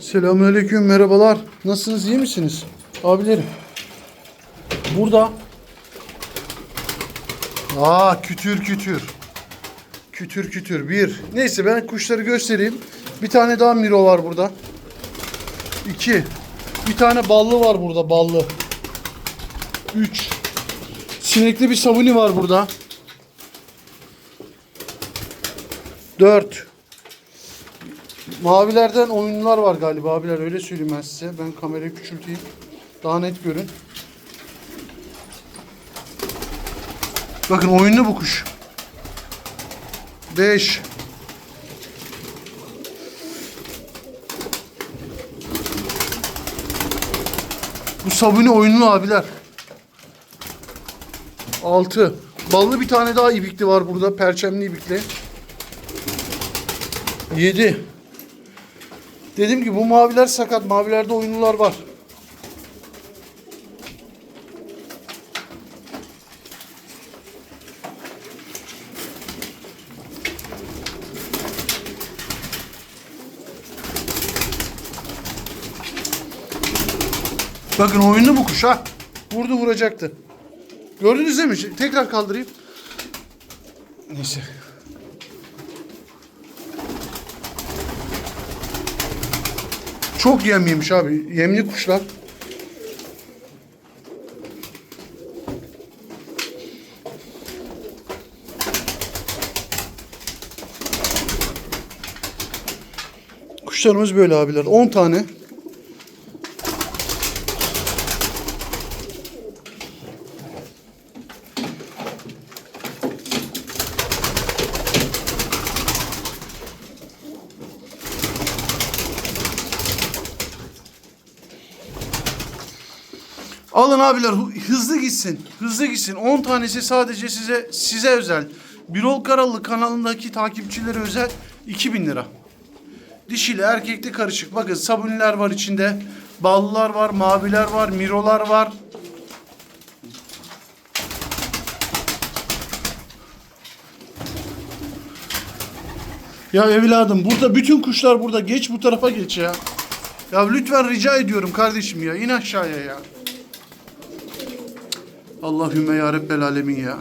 Selamünaleyküm, merhabalar. Nasılsınız, iyi misiniz? Abilerim. Burada. Aa, kütür kütür. Kütür kütür. Bir. Neyse ben kuşları göstereyim. Bir tane daha Miro var burada. İki. Bir tane ballı var burada, ballı. Üç. Sinekli bir sabuni var burada. Dört. Mavilerden oyunlar var galiba abiler öyle söyleyeyim ben size. Ben kamerayı küçülteyim. Daha net görün. Bakın oyunlu bu kuş. 5 Bu sabuni oyunlu abiler. 6 Ballı bir tane daha ibikli var burada. Perçemli ibikli. 7 Dedim ki bu maviler sakat. Mavilerde oyunlular var. Bakın oyunlu bu kuş ha. Vurdu vuracaktı. Gördünüz değil mi? Tekrar kaldırayım. Neyse. Çok yem abi. Yemli kuşlar. Kuşlarımız böyle abiler. 10 tane. Alın abiler hızlı gitsin. Hızlı gitsin. 10 tanesi sadece size size özel. Birol Karalı kanalındaki takipçilere özel 2000 lira. Dişili erkekli karışık. Bakın sabuniler var içinde. Ballılar var, maviler var, mirolar var. Ya evladım burada bütün kuşlar burada. Geç bu tarafa geç ya. Ya lütfen rica ediyorum kardeşim ya. İn aşağıya ya. Allahümme ya Rabbel alemin ya.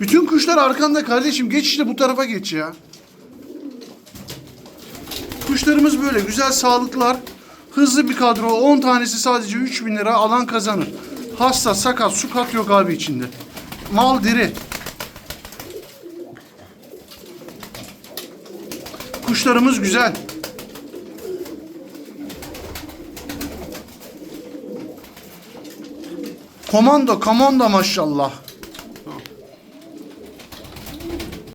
Bütün kuşlar arkanda kardeşim. Geç işte bu tarafa geç ya. Kuşlarımız böyle güzel sağlıklar. Hızlı bir kadro. 10 tanesi sadece 3000 lira alan kazanır. Hasta, sakat, sukat yok abi içinde. Mal diri. Kuşlarımız güzel. Komando, komando maşallah.